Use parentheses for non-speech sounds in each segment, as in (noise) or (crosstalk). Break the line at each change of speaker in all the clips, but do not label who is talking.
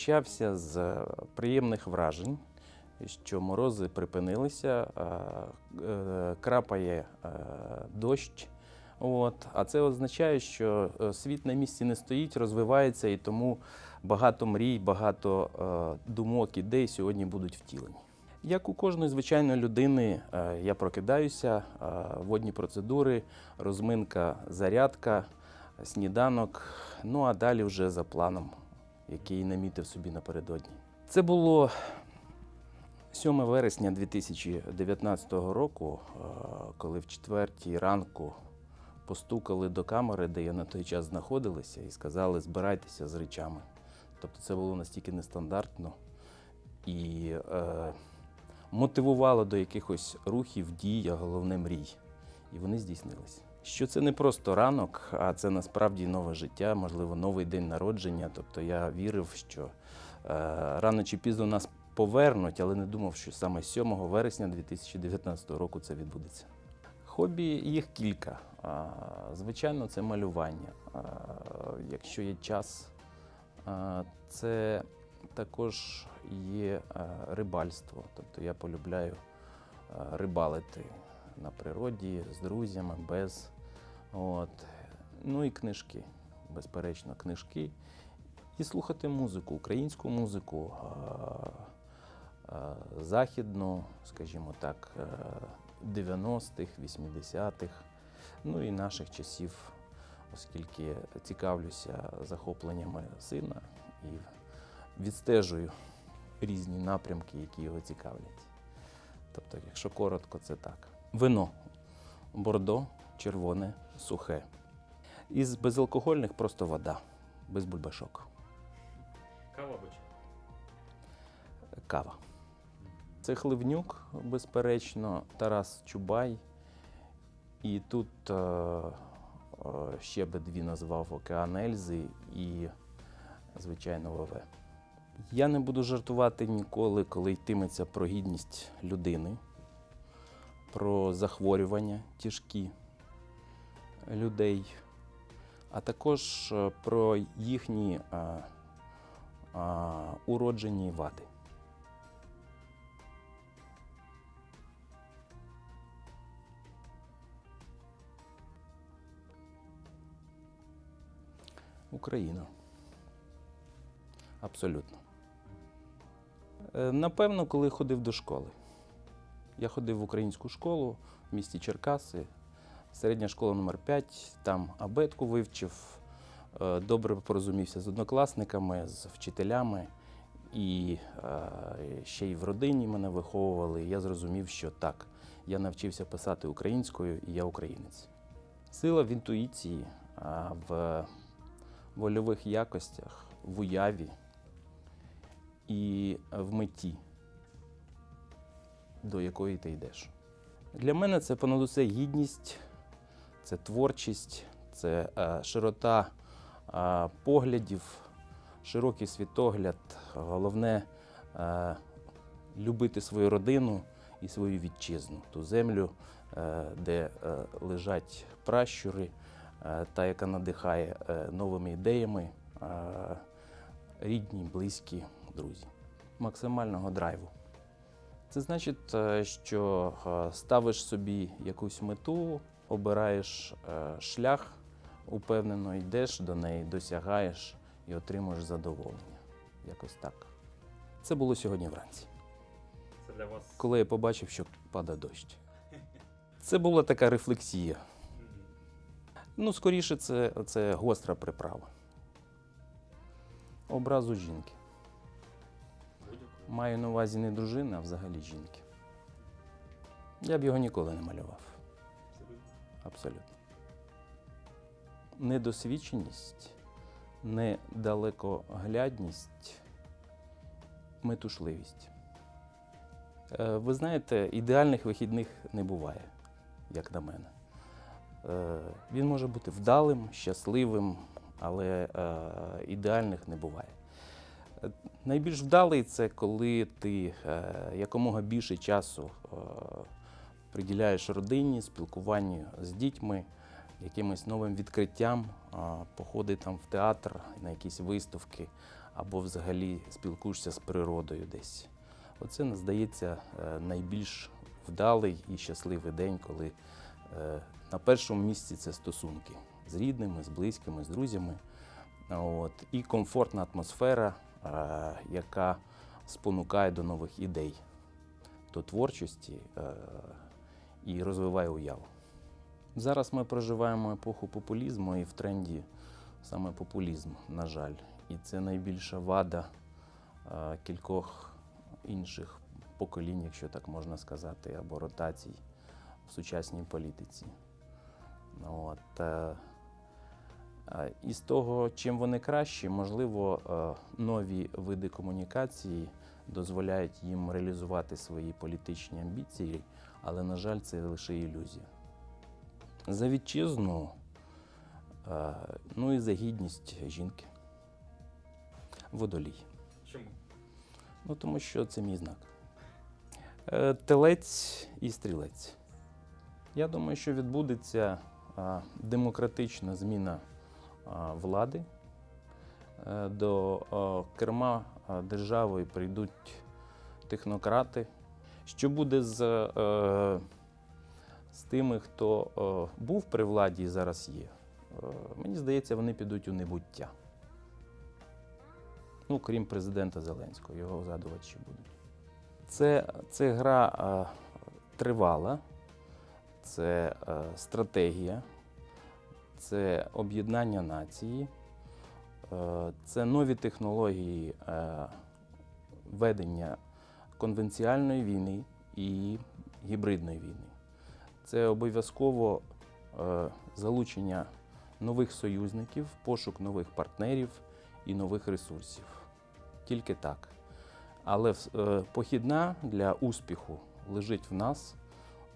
почався з е, приємних вражень, що морози припинилися, е, е, крапає дощ. От. А це означає, що світ на місці не стоїть, розвивається, і тому багато мрій, багато думок, ідей сьогодні будуть втілені. Як у кожної звичайної людини, я прокидаюся, водні процедури, розминка, зарядка, сніданок. Ну а далі вже за планом, який намітив собі напередодні. Це було 7 вересня 2019 року, е, коли в четвертій ранку постукали до камери, де я на той час знаходилася, і сказали: збирайтеся з речами. Тобто це було настільки нестандартно і е, мотивувало до якихось рухів, дій, а головне мрій. І вони здійснилися. Що це не просто ранок, а це насправді нове життя, можливо, новий день народження. Тобто я вірив, що е, рано чи пізно нас повернуть, але не думав, що саме 7 вересня 2019 року це відбудеться. Хобі їх кілька. Звичайно, це малювання. Якщо є час, це також є рибальство. Тобто я полюбляю рибалити на природі з друзями, без. От. Ну і книжки, безперечно, книжки. І слухати музику, українську музику, а, а, західну, скажімо так, е, 90-х, 80-х, ну і наших часів, оскільки цікавлюся захопленнями сина і відстежую різні напрямки, які його цікавлять. Тобто, якщо коротко, це так. Вино бордо, червоне, сухе. Із безалкогольних просто вода, без бульбашок.
Кава бачу.
Кава. Це Хливнюк, безперечно, Тарас Чубай. І тут е, е, ще би дві назвав Океан Ельзи і, звичайно, ВВ. Я не буду жартувати ніколи, коли йтиметься про гідність людини, про захворювання тяжкі людей, а також е, про їхні е, е, уроджені вади. Україна. Абсолютно. Напевно, коли ходив до школи. Я ходив в українську школу в місті Черкаси, середня школа номер 5 там абетку вивчив, е, добре порозумівся з однокласниками, з вчителями. І е, ще й в родині мене виховували. І я зрозумів, що так, я навчився писати українською, і я українець. Сила в інтуїції, в вольових якостях, в уяві і в меті, до якої ти йдеш. Для мене це понад усе гідність, це творчість, це е, широта е, поглядів, широкий світогляд. Головне е, любити свою родину і свою вітчизну, ту землю, де лежать пращури, та, яка надихає новими ідеями, рідні, близькі, друзі. Максимального драйву. Це значить, е, що е, ставиш собі якусь мету, обираєш е, шлях, упевнено йдеш до неї, досягаєш і отримуєш задоволення. Якось так. Це було сьогодні вранці,
Це для вас.
коли я побачив, що падає дощ. (laughs) Це була така рефлексія. Ну, скоріше, це, це гостра приправа. Образу жінки. Маю на увазі не дружини, а взагалі жінки. Я б його ніколи не малював.
Абсолютно.
Абсолютно. Недосвідченість, недалекоглядність, метушливість. Е, Ви знаєте, ідеальних вихідних не буває, як на мене. Е, Він може бути вдалим, щасливим, але е, ідеальних не буває. Найбільш вдалий це коли ти е, якомога більше часу е, приділяєш родині, спілкуванню з дітьми, якимось новим відкриттям, походи там в театр, на якісь виставки, або взагалі спілкуєшся з природою десь. Оце, здається, е, найбільш вдалий і щасливий день, коли на першому місці це стосунки з рідними, з близькими, з друзями. От, і комфортна атмосфера, яка спонукає до нових ідей, до творчості е, і розвиває уяву. Зараз ми проживаємо епоху популізму і в тренді саме популізм, на жаль. І це найбільша вада е, кількох інших поколінь, якщо так можна сказати, або ротацій в сучасній політиці. От, е, е, і з того, чим вони кращі, можливо, е, нові види комунікації дозволяють їм реалізувати свої політичні амбіції, але, на жаль, це лише ілюзія. За вітчизну, е, ну і за гідність жінки. Водолій.
Чому?
Ну, тому що це мій знак. Е, Телець і стрілець. Я думаю, що відбудеться демократична зміна влади. Е, До керма а, держави прийдуть технократи. Що буде з, е, з тими, хто е, був при владі і зараз є? Е, Мені здається, вони підуть у небуття. Ну, крім президента Зеленського, його згадувати ще будуть. Це, це гра е, тривала, це е, стратегія, це об'єднання нації, е, це нові технології е, ведення конвенціальної війни і гібридної війни. Це обов'язково е, залучення нових союзників, пошук нових партнерів і нових ресурсів. Тільки так. Але похідна для успіху лежить в нас,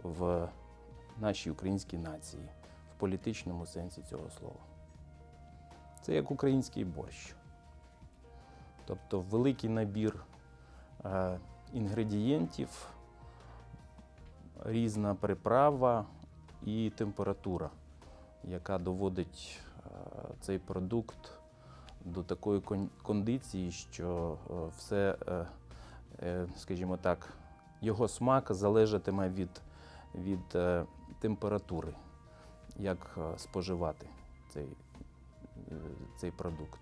в нашій українській нації, політичному сенсі цього слова. Це як український борщ. Тобто великий набір е, інгредієнтів, різна приправа і температура, яка доводить е, цей продукт до такої кон- кондиції, що е, все, е, е, скажімо так, його смак залежатиме від, від е, температури, як е, споживати цей, е, цей продукт.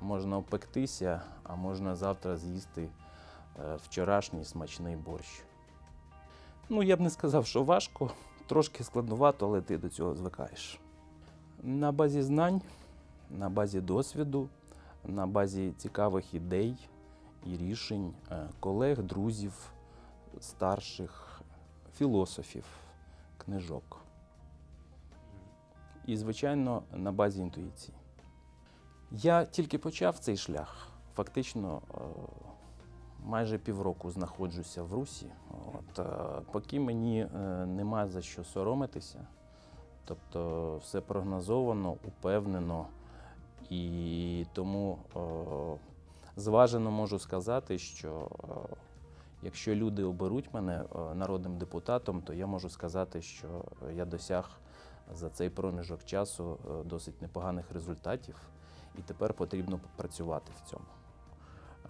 Можна опектися, а можна завтра з'їсти е, вчорашній смачний борщ. Ну, я б не сказав, що важко, трошки складновато, але ти до цього звикаєш. На базі знань, на базі досвіду, на базі цікавих ідей і рішень колег, друзів, старших, філософів, книжок. І, звичайно, на базі інтуїції. Я тільки почав цей шлях. Фактично, е, майже півроку знаходжуся в Русі. От, е, поки мені е, нема за що соромитися. Тобто все прогнозовано, упевнено. І тому зважено можу сказати, що якщо люди оберуть мене народним депутатом, то я можу сказати, що я досяг за цей проміжок часу е, досить непоганих результатів, і тепер потрібно працювати в цьому.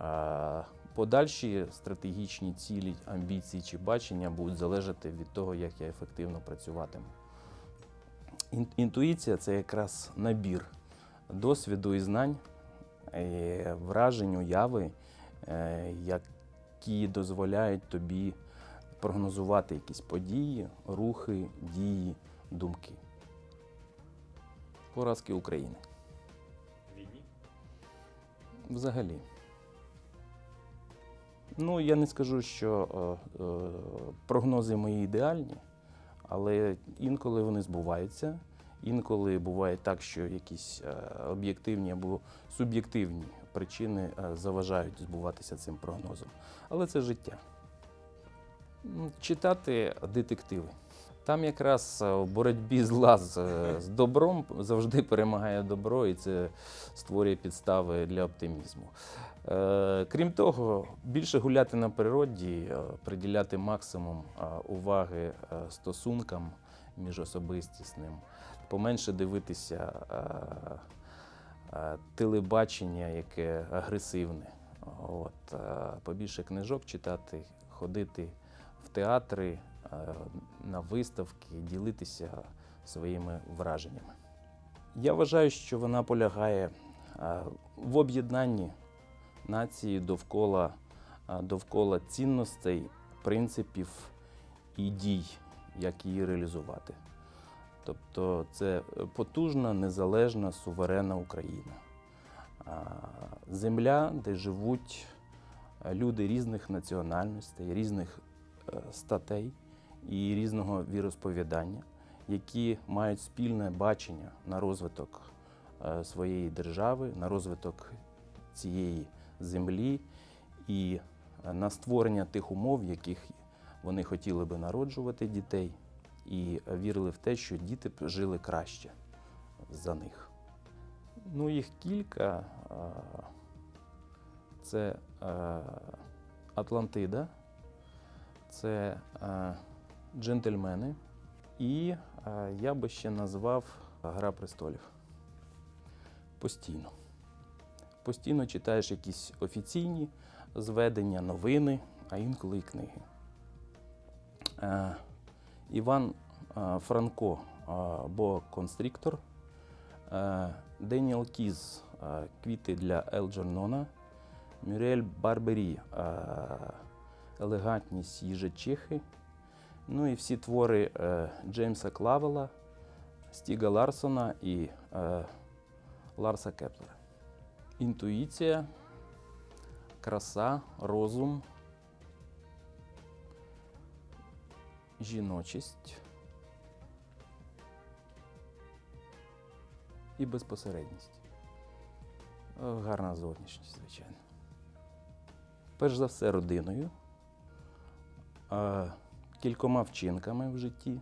Е, Подальші стратегічні цілі, амбіції чи бачення будуть залежати від того, як я ефективно працюватиму. Інтуїція це якраз набір досвіду і знань, е, вражень, уяви, які дозволяють тобі прогнозувати якісь події, рухи, дії, думки. Поразки України.
Війні?
Взагалі. Ну, я не скажу, що е, е, прогнози мої ідеальні, але інколи вони збуваються. Інколи буває так, що якісь е, об'єктивні або суб'єктивні причини е, заважають збуватися цим прогнозом. Але це життя. Читати детективи. Там якраз е, в боротьбі зла з, е, з добром завжди перемагає добро, і це створює підстави для оптимізму. Е, Крім того, більше гуляти на природі, е, приділяти максимум уваги стосункам міжособистісним, поменше дивитися е, е, телебачення, яке агресивне. От, побільше книжок читати, ходити в театри, на виставки, ділитися своїми враженнями. Я вважаю, що вона полягає е, в об'єднанні нації довкола, е, довкола цінностей, принципів і дій, як її реалізувати. Тобто це потужна, незалежна, суверенна Україна. Земля, де живуть е, люди різних національностей, різних е, статей і різного віросповідання, які мають спільне бачення на розвиток е, своєї держави, на розвиток цієї землі і е, на створення тих умов, в яких вони хотіли би народжувати дітей, і вірили в те, що діти б жили краще за них. Ну, їх кілька. Це е, Атлантида, це джентльмени, і е, я би ще назвав Гра престолів. Постійно. Постійно читаєш якісь офіційні зведення, новини, а інколи і книги. Е, Іван е, Франко бо констриктор, е, Деніел Кіз Квіти для Елджернона, Мюрель Барбері Елегантність їжачихи. Ну і всі твори е, Джеймса Клавела, Стіга Ларсона і е, Ларса Кеплера. Інтуїція, краса, розум, жіночість і безпосередність. Е, Гарна зовнішність, звичайно. Перш за все, родиною, кількома вчинками в житті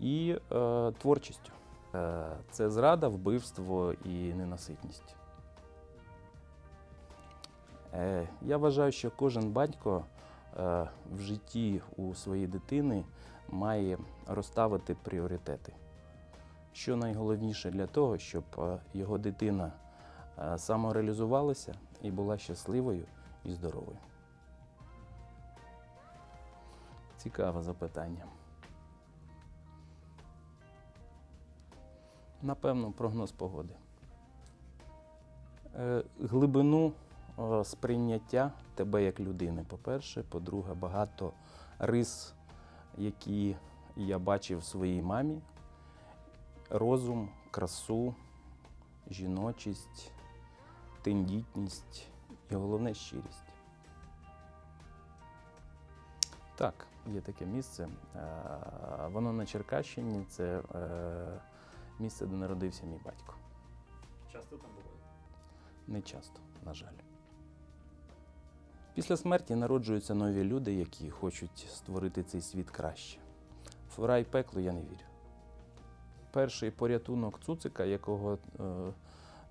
і е, творчістю. Е, Це зрада, вбивство і ненаситність. Е, Я вважаю, що кожен батько е, в житті у своєї дитини має розставити пріоритети. Що найголовніше для того, щоб е, його дитина е, самореалізувалася і була щасливою і здоровою. Цікаве запитання. Напевно, прогноз погоди. Е, Глибину е, сприйняття тебе як людини, по-перше. По-друге, багато рис, які я бачив в своїй мамі. Розум, красу, жіночість, тендітність і головне щирість. Так, є таке місце. Е, Воно на Черкащині. Це е, місце, де народився мій батько.
Часто там буває?
Не часто, на жаль. Після смерті народжуються нові люди, які хочуть створити цей світ краще. В рай пекло я не вірю. Перший порятунок цуцика, якого, е,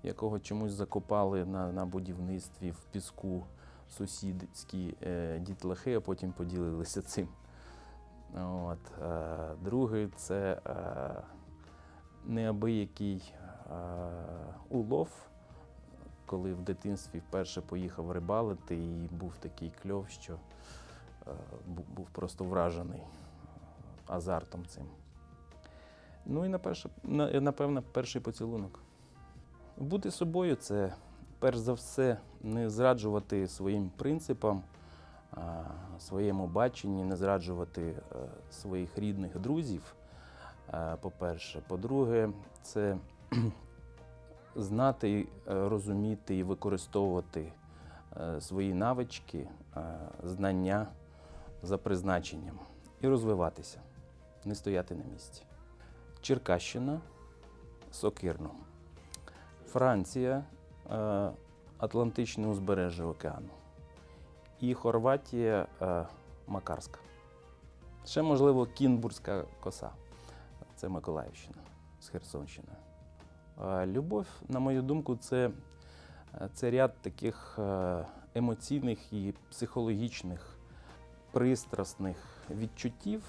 якого чомусь закопали на, на будівництві в піску сусідські дітлахи, а потім поділилися цим. От, е, другий це е, неабиякий е, улов коли в дитинстві вперше поїхав рибалити, і був такий кльов, що був просто вражений азартом цим. Ну і на напевно, перший поцілунок. Бути собою це перш за все не зраджувати своїм принципам, своєму баченні, не зраджувати е, своїх рідних друзів. е, По-перше, по-друге, це (clears throat) знати, е, розуміти і використовувати свої навички, знання за призначенням і розвиватися, не стояти на місці. Черкащина, Сокирно, Франція, Атлантичне узбережжя океану і Хорватія, е, Макарська. Ще, можливо, Кінбурзька коса. Це Миколаївщина з Херсонщиною. Е, Любов, на мою думку, це, е, це ряд таких емоційних і психологічних, пристрасних відчуттів,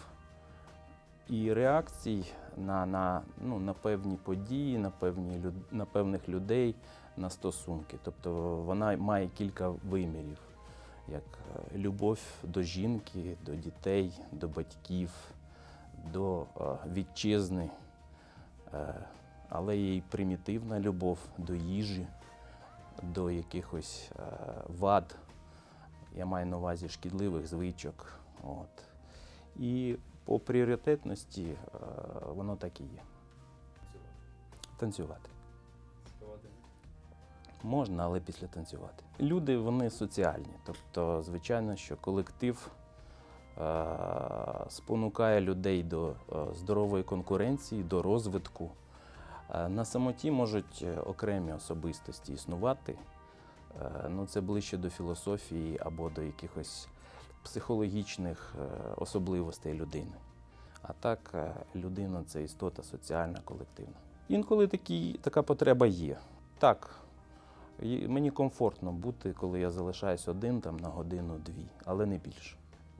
і реакцій на, на, ну, на певні події, на, певні, на певних людей, на стосунки. Тобто вона має кілька вимірів, як е, любов до жінки, до дітей, до батьків, до е, вітчизни, е, але й примітивна любов до їжі, до якихось вад. Я маю на увазі шкідливих звичок. От. І по пріоритетності воно так і є. Танцювати. Можна, але після танцювати. Люди вони соціальні. Тобто, звичайно, що колектив е, спонукає людей до е, здорової конкуренції, до розвитку. Е, на самоті можуть е, окремі особистості існувати. Ну, це ближче до філософії або до якихось психологічних особливостей людини. А так, людина це істота соціальна, колективна. Інколи такі, така потреба є. Так, і мені комфортно бути, коли я залишаюсь один там на годину-дві, але не більше.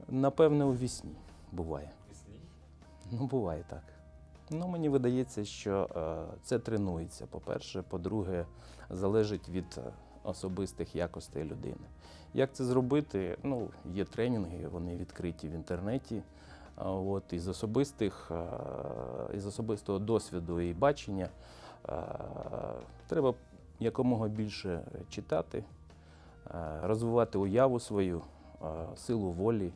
Напевне, у вісні буває.
Пісні.
Ну, буває так. Ну, мені видається, що е, це тренується. По-перше, по-друге, залежить від е, особистих якостей людини. Як це зробити? Ну, є тренінги, вони відкриті в інтернеті. От, із, особистих, е, із особистого досвіду і бачення треба якомога більше читати, е, розвивати уяву свою, е, силу волі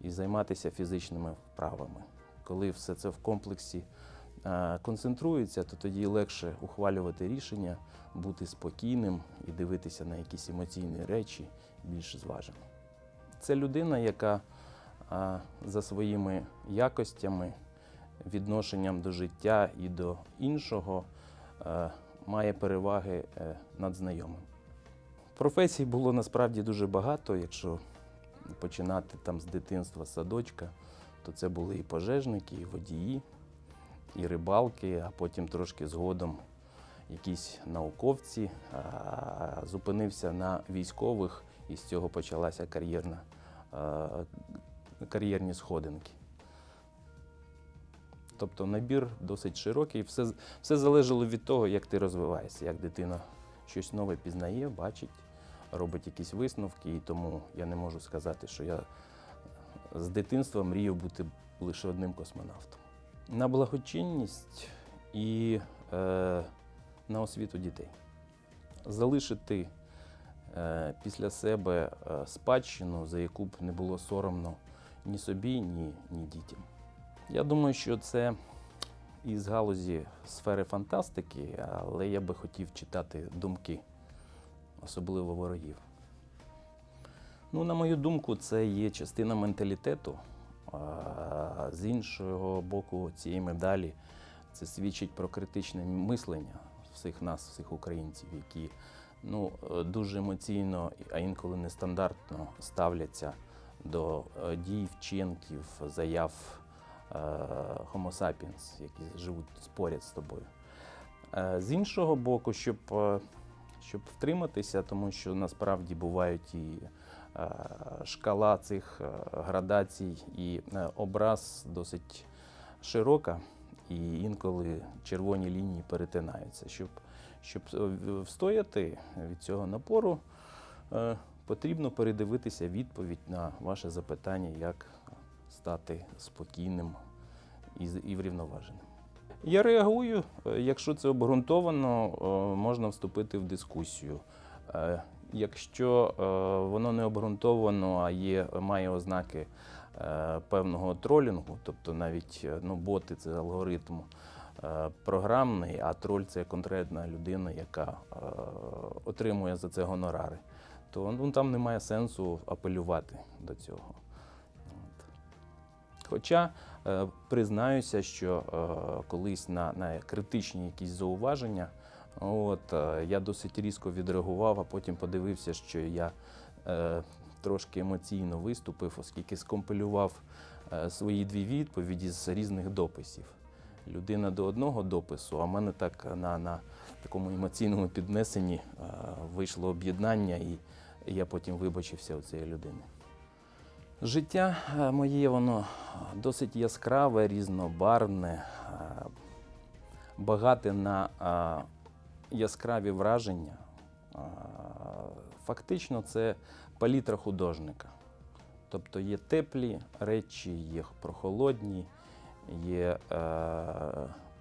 і займатися фізичними вправами. Коли все це в комплексі е, концентрується, то тоді легше ухвалювати рішення, бути спокійним і дивитися на якісь емоційні речі більш зважено. Це людина, яка е, за своїми якостями, відношенням до життя і до іншого е, має переваги е, над знайомим. Професій було насправді дуже багато. Якщо починати там з дитинства, садочка, то це були і пожежники, і водії, і рибалки, а потім трошки згодом якісь науковці. Зупинився на військових, і з цього почалася кар'єрна, кар'єрні сходинки. Тобто набір досить широкий, все, все залежало від того, як ти розвиваєшся, як дитина щось нове пізнає, бачить, робить якісь висновки, і тому я не можу сказати, що я з дитинства мріяв бути лише одним космонавтом. На благочинність і е, на освіту дітей. Залишити е, після себе е, спадщину, за яку б не було соромно ні собі, ні, ні дітям. Я думаю, що це із галузі сфери фантастики, але я би хотів читати думки, особливо ворогів. Ну, на мою думку, це є частина менталітету. З іншого боку, цієї медалі це свідчить про критичне мислення всіх нас, всіх українців, які ну, дуже емоційно, а інколи нестандартно ставляться до е, дій, вчинків, заяв Homo sapiens, які живуть поряд з тобою. Е, З іншого боку, щоб, е, щоб втриматися, тому що насправді бувають і е, шкала цих е, градацій і е, образ досить широка, і інколи червоні лінії перетинаються. Щоб, щоб е, встояти від цього напору, е, потрібно передивитися відповідь на ваше запитання, як стати спокійним і, врівноваженим. Я реагую, е, якщо це обґрунтовано, е, можна вступити в дискусію. Е, Якщо воно не обґрунтовано, а є, має ознаки певного тролінгу, тобто навіть ну, боти це алгоритм програмний, а троль це конкретна людина, яка отримує за це гонорари, то ну, там немає сенсу апелювати до цього. Хоча признаюся, що е, колись на, на критичні якісь зауваження, от, е, я досить різко відреагував, а потім подивився, що я е, трошки емоційно виступив, оскільки скомпилював е, свої дві відповіді з різних дописів. Людина до одного допису, а в мене так на, на такому емоційному піднесенні е, вийшло об'єднання, і я потім вибачився у цієї людини. Життя е, моє, воно досить яскраве, різнобарвне, е, багате на е, яскраві враження. Фактично, це палітра художника. Тобто є теплі речі, є прохолодні, є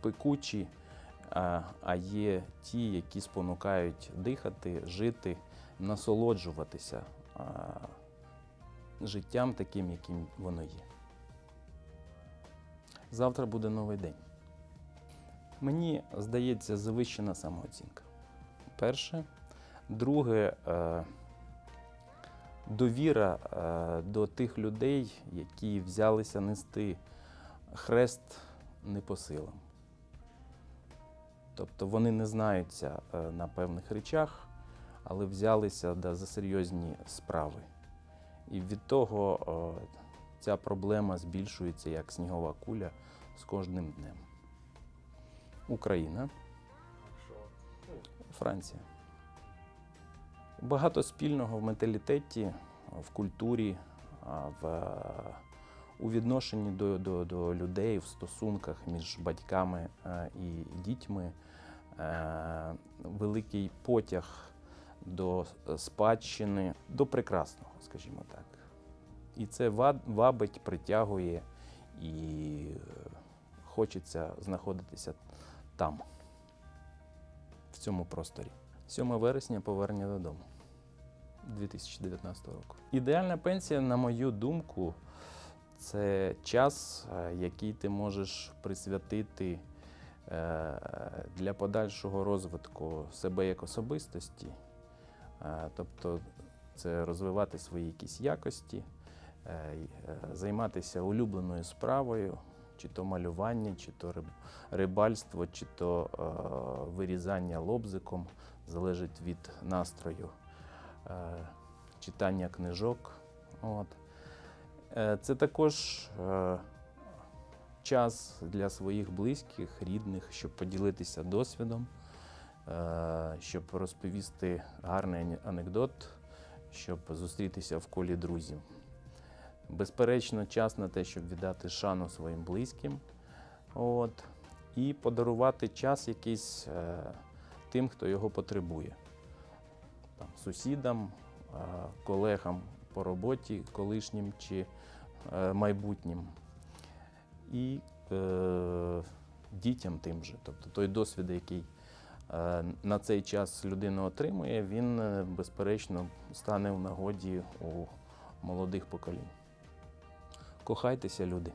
пекучі, а, є ті, які спонукають дихати, жити, насолоджуватися життям таким, яким воно є. Завтра буде новий день. Мені здається, завищена самооцінка. Перше. Друге, е, довіра е, до тих людей, які взялися нести хрест не по силам. Тобто вони не знаються е, на певних речах, але взялися за серйозні справи. І від того ця проблема збільшується як снігова куля з кожним днем. Україна, Франція. Багато спільного в менталітеті, в культурі, в, е, у відношенні до, до, до людей, в стосунках між батьками е, і дітьми, Е, великий потяг до спадщини, до прекрасного, скажімо так. І це вабить, притягує і е, хочеться знаходитися там, в цьому просторі. 7 вересня повернення додому 2019 року. Ідеальна пенсія, на мою думку, це час, е, який ти можеш присвятити е, для подальшого розвитку себе як особистості. Е, Тобто це розвивати свої якісь якості, е, е, займатися улюбленою справою, чи то малювання, чи то рибальство, чи то вирізання лобзиком, залежить від настрою, читання книжок. От. Це також час для своїх близьких, рідних, щоб поділитися досвідом, щоб розповісти гарний анекдот, щоб зустрітися в колі друзів. Безперечно, час на те, щоб віддати шану своїм близьким. От, і подарувати час якийсь е, тим, хто його потребує. Там, сусідам, е, колегам по роботі, колишнім чи е, майбутнім. І е, дітям тим же. Тобто той досвід, який е, на цей час людина отримує, він, е, безперечно, стане в нагоді у молодих поколінь. Кохайтеся, люди.